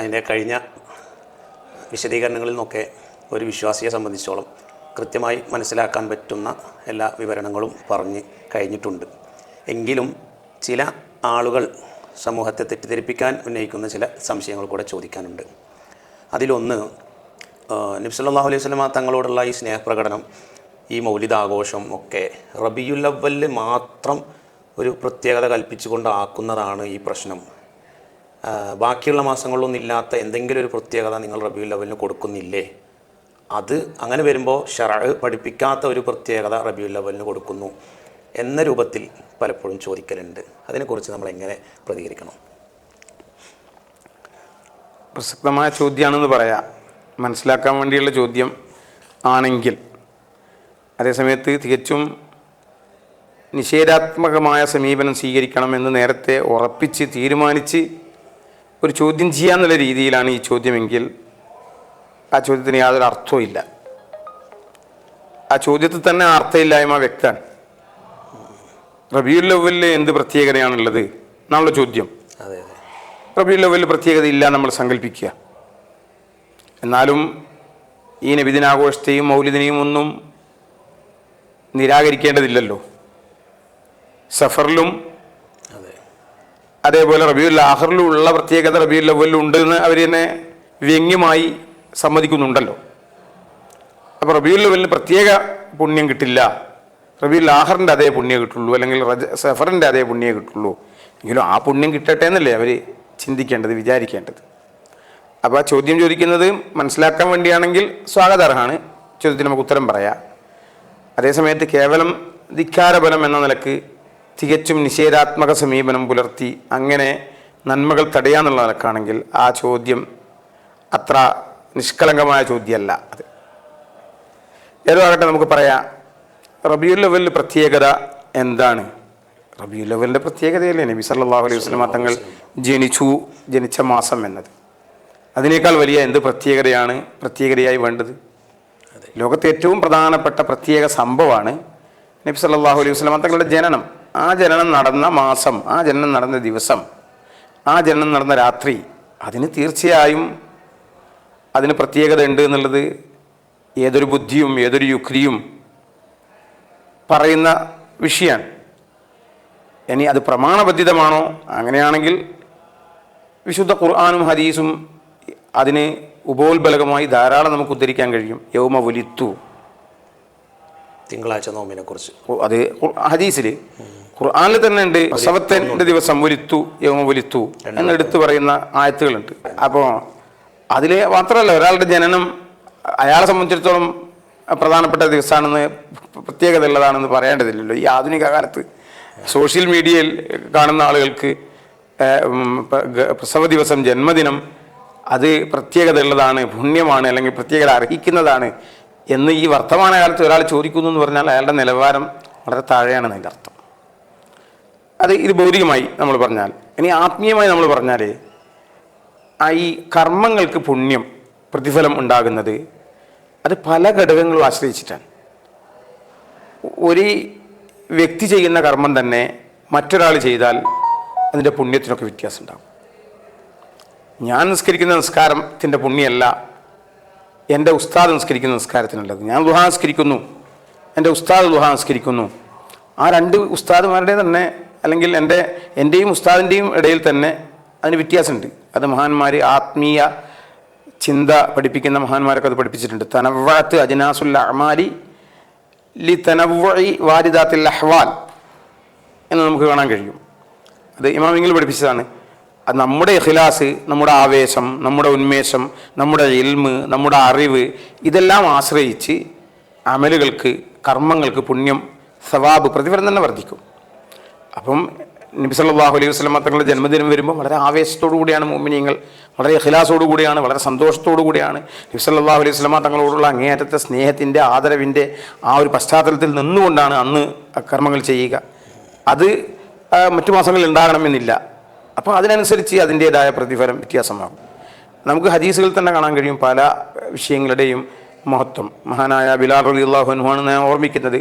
അതിന്റെ കഴിഞ്ഞ വിശദീകരണങ്ങളിൽ നിന്നൊക്കെ ഒരു വിശ്വാസിയെ സംബന്ധിച്ചോളം കൃത്യമായി മനസ്സിലാക്കാൻ പറ്റുന്ന എല്ലാ വിവരണങ്ങളും പറഞ്ഞ് കഴിഞ്ഞിട്ടുണ്ട്. എങ്കിലും ചില ആളുകൾ സമൂഹത്തെ തെറ്റിദ്ധരിപ്പിക്കാൻ ഉന്നയിക്കുന്ന ചില സംശയങ്ങൾ കൂടെ ചോദിക്കാനുണ്ട്. അതിലൊന്ന് നബ്സല്ലാഹു അലൈഹി സ്വലമ തങ്ങളോടുള്ള ഈ സ്നേഹപ്രകടനം ഈ മൗലിദാഘോഷം ഒക്കെ റബിയുല്ലവൽ മാത്രം ഒരു പ്രത്യേകത കൽപ്പിച്ചുകൊണ്ട് ആക്കുന്നതാണ് ഈ പ്രശ്നം. ബാക്കിയുള്ള മാസങ്ങളിലൊന്നും ഇല്ലാത്ത എന്തെങ്കിലും ഒരു പ്രത്യേകത നിങ്ങൾ റബിയുൽ അവലിന് കൊടുക്കുന്നില്ലേ? അത് അങ്ങനെ വരുമ്പോൾ ഷറ പഠിപ്പിക്കാത്ത ഒരു പ്രത്യേകത റബിയുൽ അവലിന് കൊടുക്കുന്നു എന്ന രൂപത്തിൽ പലപ്പോഴും ചോദിക്കലുണ്ട്. അതിനെക്കുറിച്ച് നമ്മൾ എങ്ങനെ പ്രതികരിക്കണം? പ്രസക്തമായ ചോദ്യമാണെന്ന് പറയാം. മനസ്സിലാക്കാൻ വേണ്ടിയുള്ള ചോദ്യം ആണെങ്കിൽ. അതേസമയത്ത് തികച്ചും നിഷേധാത്മകമായ സമീപനം സ്വീകരിക്കണമെന്ന് നേരത്തെ ഉറപ്പിച്ച് തീരുമാനിച്ച് ഒരു ചോദ്യം ചെയ്യാന്നുള്ള രീതിയിലാണ് ഈ ചോദ്യമെങ്കിൽ ആ ചോദ്യത്തിന് യാതൊരു അർത്ഥവും ഇല്ല. ആ ചോദ്യത്തിൽ തന്നെ അർത്ഥമില്ലായ്മ വ്യക്തമാണ്. റബിയുൽ ലവലിൽ എന്ത് പ്രത്യേകതയാണുള്ളത് എന്നുള്ള ചോദ്യം. റബിയുൽ ലവലിൽ പ്രത്യേകത ഇല്ല നമ്മൾ സങ്കല്പിക്കുക എന്നാലും ഈ നബിദിനാഘോഷത്തെയും മൗലിദിനെയും ഒന്നും നിരാകരിക്കേണ്ടതില്ലല്ലോ. സഫറിലും അതേപോലെ റബിയുൽ ആഹറിലും പ്രത്യേകത റബിയുൽ അവലിലും ഉണ്ട് എന്ന് അവർ തന്നെ വ്യംഗ്യമായി സമ്മതിക്കുന്നുണ്ടല്ലോ. അപ്പോൾ റബിയുൽ അവലിന് പ്രത്യേക പുണ്യം കിട്ടില്ല. റബിയുൽ ആഹറിന്റെ അതേ പുണ്യം കിട്ടുള്ളൂ. അല്ലെങ്കിൽ റജ സഫറിന്റെ അതേ പുണ്യം കിട്ടുള്ളൂ. എങ്കിലും ആ പുണ്യം കിട്ടട്ടെ എന്നല്ലേ അവർ ചിന്തിക്കേണ്ടത് വിചാരിക്കേണ്ടത്. അപ്പോൾ ആ ചോദ്യം ചോദിക്കുന്നത് മനസ്സിലാക്കാൻ വേണ്ടിയാണെങ്കിൽ സ്വാഗതാർഹമാണ്. ചോദ്യത്തിന് നമുക്ക് ഉത്തരം പറയാം. അതേസമയത്ത് കേവലം ധിക്കാരബലം എന്ന നിലയ്ക്ക് തികച്ചും നിഷേധാത്മക സമീപനം പുലർത്തി അങ്ങനെ നന്മകൾ തടയാന്നുള്ള നിലക്കാണെങ്കിൽ ആ ചോദ്യം അത്ര നിഷ്കളങ്കമായ ചോദ്യമല്ല അത്. ഏതാകട്ടെ നമുക്ക് പറയാം റബിയുൽ ലെവലിന്റെ പ്രത്യേകത എന്താണ്? റബിയുൽ ലെവലിന്റെ പ്രത്യേകതയല്ലേ? നബി സല്ലല്ലാഹു അലൈഹി വസ്ലമ തങ്ങൾ ജനിച്ചു ജനിച്ച മാസം എന്നത്. അതിനേക്കാൾ വലിയ എന്ത് പ്രത്യേകതയാണ് പ്രത്യേകതയായി വേണ്ടത്? ലോകത്തെ ഏറ്റവും പ്രധാനപ്പെട്ട പ്രത്യേക സംഭവമാണ് നബി സല്ലാഹു അലൈഹി വസ്ലമ തങ്ങളുടെ ജനനം. ആ ജനനം നടന്ന മാസം ആ ജനനം നടന്ന ദിവസം ആ ജനനം നടന്ന രാത്രി അതിന് തീർച്ചയായും അതിന് പ്രത്യേകത ഉണ്ട് എന്നുള്ളത് ഏതൊരു ബുദ്ധിയും ഏതൊരു യുക്തിയും പറയുന്ന വിഷയമാണ്. ഇനി അത് പ്രമാണബദ്ധിതമാണോ അങ്ങനെയാണെങ്കിൽ വിശുദ്ധ ഖുർആാനും ഹദീസും അതിന് ഉപോത്ബലകമായി ധാരാളം നമുക്ക് ഉദ്ധരിക്കാൻ കഴിയും. യൗമ വലിത്തു. തിങ്കളാഴ്ച നോമ്പിനെ കുറിച്ച് അത് ഹദീസിൽ ഖുർആാനിൽ തന്നെ ഉണ്ട്. പ്രസവത്തിന്റെ ദിവസം ഒലിത്തു യൗമ ഒലിത്തു എന്നെടുത്ത് പറയുന്ന ആയത്തുകളുണ്ട്. അപ്പോൾ അതിൽ മാത്രമല്ല ഒരാളുടെ ജനനം അയാളെ സംബന്ധിച്ചിടത്തോളം പ്രധാനപ്പെട്ട ദിവസമാണെന്ന് പ്രത്യേകത ഉള്ളതാണെന്ന് പറയേണ്ടതില്ലല്ലോ. ഈ ആധുനിക കാലത്ത് സോഷ്യൽ മീഡിയയിൽ കാണുന്ന ആളുകൾക്ക് പ്രസവ ദിവസം ജന്മദിനം അത് പ്രത്യേകത ഉള്ളതാണ് പുണ്യമാണ് അല്ലെങ്കിൽ പ്രത്യേകത അർഹിക്കുന്നതാണ് എന്ന് ഈ വർത്തമാനകാലത്ത് ഒരാൾ ചോദിക്കുന്നു എന്ന് പറഞ്ഞാൽ അയാളുടെ നിലവാരം വളരെ താഴെയാണ് അതിന്റെ അർത്ഥം. അത് ഇത് ഭൗതികമായി നമ്മൾ പറഞ്ഞാൽ ഇനി ആത്മീയമായി നമ്മൾ പറഞ്ഞാൽ ആ ഈ കർമ്മങ്ങൾക്ക് പുണ്യം പ്രതിഫലം ഉണ്ടാകുന്നത് അത് പല ഘടകങ്ങളും ആശ്രയിച്ചിട്ടാണ്. ഒരു വ്യക്തി ചെയ്യുന്ന കർമ്മം തന്നെ മറ്റൊരാൾ ചെയ്താൽ അതിന്റെ പുണ്യത്തിനൊക്കെ വ്യത്യാസം ഉണ്ടാകും. ഞാൻ നിസ്കരിക്കുന്ന നിസ്കാരത്തിന്റെ പുണ്യമല്ല എന്റെ ഉസ്താദ് നിസ്കരിക്കുന്ന നിസ്കാരത്തിനുള്ളത്. ഞാൻ ദുഹാ നിസ്കരിക്കുന്നു. എന്റെ ഉസ്താദ് ദുഹാ നിസ്കരിക്കുന്നു. ആ രണ്ട് ഉസ്താദുമാരുടെ തന്നെ അല്ലെങ്കിൽ എന്റെ എന്റെയും ഉസ്താദിന്റെയും ഇടയിൽ തന്നെ അതിന് വ്യത്യാസമുണ്ട്. അത് മഹാന്മാർ ആത്മീയ ചിന്ത പഠിപ്പിക്കുന്ന മഹാന്മാരൊക്കെ അത് പഠിപ്പിച്ചിട്ടുണ്ട്. തനവ്വത്ത് അജനാസുല്ല അമാലി ലി തനവഴി വാരിദാത്തിൽ അഹ്വാൽ എന്ന് നമുക്ക് കാണാൻ കഴിയും. അത് ഇമാമിങ്ങിൽ പഠിപ്പിച്ചതാണ്. നമ്മുടെ ഇഖിലാസ് നമ്മുടെ ആവേശം നമ്മുടെ ഉന്മേഷം നമ്മുടെ ഇൽമ് നമ്മുടെ അറിവ് ഇതെല്ലാം ആശ്രയിച്ച് അമലുകൾക്ക് കർമ്മങ്ങൾക്ക് പുണ്യം സവാബ് പ്രതിഫലം തന്നെ വർദ്ധിക്കും. അപ്പം നബി സല്ലല്ലാഹു അലൈഹി വസല്ലമ തങ്ങളുടെ ജന്മദിനം വരുമ്പോൾ വളരെ ആവേശത്തോടു കൂടിയാണ് മോമിനിയങ്ങൾ വളരെ അഖിലാസോടു കൂടിയാണ് വളരെ സന്തോഷത്തോടു കൂടിയാണ് നബി സല്ലല്ലാഹു അലൈഹി വസല്ലമ തങ്ങളോടുള്ള അങ്ങേയറ്റത്തെ സ്നേഹത്തിന്റെ ആദരവിന്റെ ആ ഒരു പശ്ചാത്തലത്തിൽ നിന്നുകൊണ്ടാണ് അന്ന് കർമ്മങ്ങൾ ചെയ്യുക. അത് മറ്റു മാസങ്ങളിൽ ഉണ്ടാകണമെന്നില്ല. അപ്പോൾ അതിനനുസരിച്ച് അതിന്റേതായ പ്രതിഫലം വ്യത്യാസമാകും. നമുക്ക് ഹദീസുകൾ തന്നെ കാണാൻ കഴിയും പല വിഷയങ്ങളുടെയും മഹത്വം. മഹാനായ ബിലാർ അലി അള്ളാഹു അനുമാണ് ഞാൻ ഓർമ്മിക്കുന്നത്.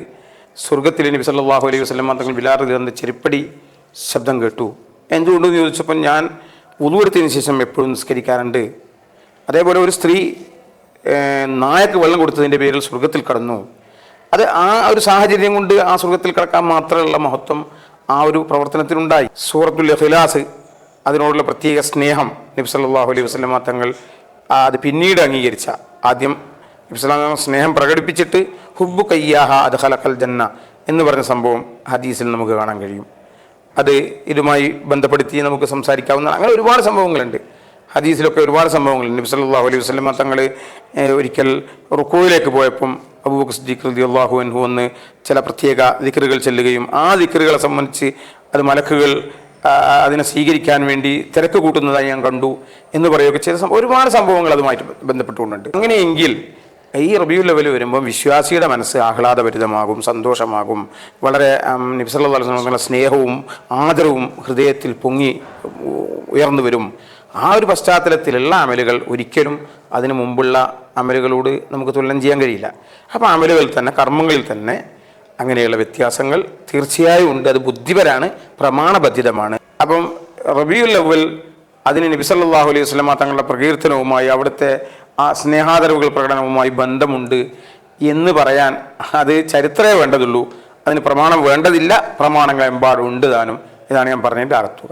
സ്വർഗത്തിൽ നബി സല്ലാഹു അലൈഹി വസല്ലം തങ്ങൾ അലി റലി ചെരുപ്പടി ശബ്ദം കേട്ടു. എന്തുകൊണ്ടെന്ന് ചോദിച്ചപ്പോൾ ഞാൻ ഉതുവെടുത്തതിന് ശേഷം എപ്പോഴും നിസ്കരിക്കാറുണ്ട്. അതേപോലെ ഒരു സ്ത്രീ നായക്ക് വെള്ളം കൊടുത്തതിന്റെ പേരിൽ സ്വർഗത്തിൽ കടന്നു. അത് ആ ഒരു സാഹചര്യം കൊണ്ട് ആ സ്വർഗത്തിൽ കിടക്കാൻ മാത്രമുള്ള മഹത്വം ആ ഒരു പ്രവർത്തനത്തിനുണ്ടായി. സൂറത്തുൽ ഇഖ്ലാസ് അതിനോടുള്ള പ്രത്യേക സ്നേഹം നബി സല്ലല്ലാഹു അലൈഹി വസ്ലമ തങ്ങൾ അത് പിന്നീട് അംഗീകരിച്ച. ആദ്യം നബി സല്ലല്ലാഹു സ്നേഹം പ്രകടിപ്പിച്ചിട്ട് ഹുബു കയ്യാഹ അത് ഹലഖൽ ജന്ന എന്ന് പറഞ്ഞ സംഭവം ഹദീസിൽ നമുക്ക് കാണാൻ കഴിയും. അത് ഇതുമായി ബന്ധപ്പെടുത്തി നമുക്ക് സംസാരിക്കാവുന്ന അങ്ങനെ ഒരുപാട് സംഭവങ്ങളുണ്ട്. ഹദീസിലൊക്കെ ഒരുപാട് സംഭവങ്ങളുണ്ട്. നബി സല്ലല്ലാഹു അലൈഹി വസ്ലമ തങ്ങൾ ഒരിക്കൽ റുക്കോയിലേക്ക് പോയപ്പം അബൂബക്കർ സിദ്ദീഖ് അള്ളാഹു അൻഹു എന്ന് ചില പ്രത്യേക ദിക്റുകൾ ചെല്ലുകയും ആ ദിക്റുകളെ സംബന്ധിച്ച് അത് മലക്കുകൾ അതിനെ സ്വീകരിക്കാൻ വേണ്ടി തിരക്ക് കൂട്ടുന്നതായി ഞാൻ കണ്ടു എന്ന് പറയുകയൊക്കെ ചെയ്ത ഒരുപാട് സംഭവങ്ങൾ അതുമായിട്ട് ബന്ധപ്പെട്ടുകൊണ്ടുണ്ട്. അങ്ങനെയെങ്കിൽ ഈ റിവ്യൂ ലെവൽ വരുമ്പോൾ വിശ്വാസിയുടെ മനസ്സ് ആഹ്ലാദഭരിതമാകും സന്തോഷമാകും. വളരെ നിബ്സലുള്ള സ്നേഹവും ആദരവും ഹൃദയത്തിൽ പൊങ്ങി ഉയർന്നു വരും. ആ ഒരു പശ്ചാത്തലത്തിലുള്ള അമലുകൾ ഒരിക്കലും അതിനു മുമ്പുള്ള അമലുകളോട് നമുക്ക് തുലനം ചെയ്യാൻ കഴിയില്ല. അപ്പോൾ അമലുകളിൽ തന്നെ കർമ്മങ്ങളിൽ തന്നെ അങ്ങനെയുള്ള വ്യത്യാസങ്ങൾ തീർച്ചയായും ഉണ്ട്. അത് ബുദ്ധിപരാണ് പ്രമാണബദ്ധിതമാണ് അപ്പം റബിയുൽ അവൽ അതിന് നബിസല്ലാഹു അലൈഹി വസല്ലമ തങ്ങളുടെ പ്രകീർത്തനവുമായി അവിടുത്തെ ആ സ്നേഹാദരവുകൾ പ്രകടനവുമായി ബന്ധമുണ്ട് എന്ന് പറയാൻ അത് ചരിത്രമേ വേണ്ടതുള്ളൂ. അതിന് പ്രമാണം വേണ്ടതില്ല പ്രമാണങ്ങൾ എമ്പാടും ഉണ്ട് താനും. ഇതാണ് ഞാൻ പറഞ്ഞതിന്റെ അർത്ഥുക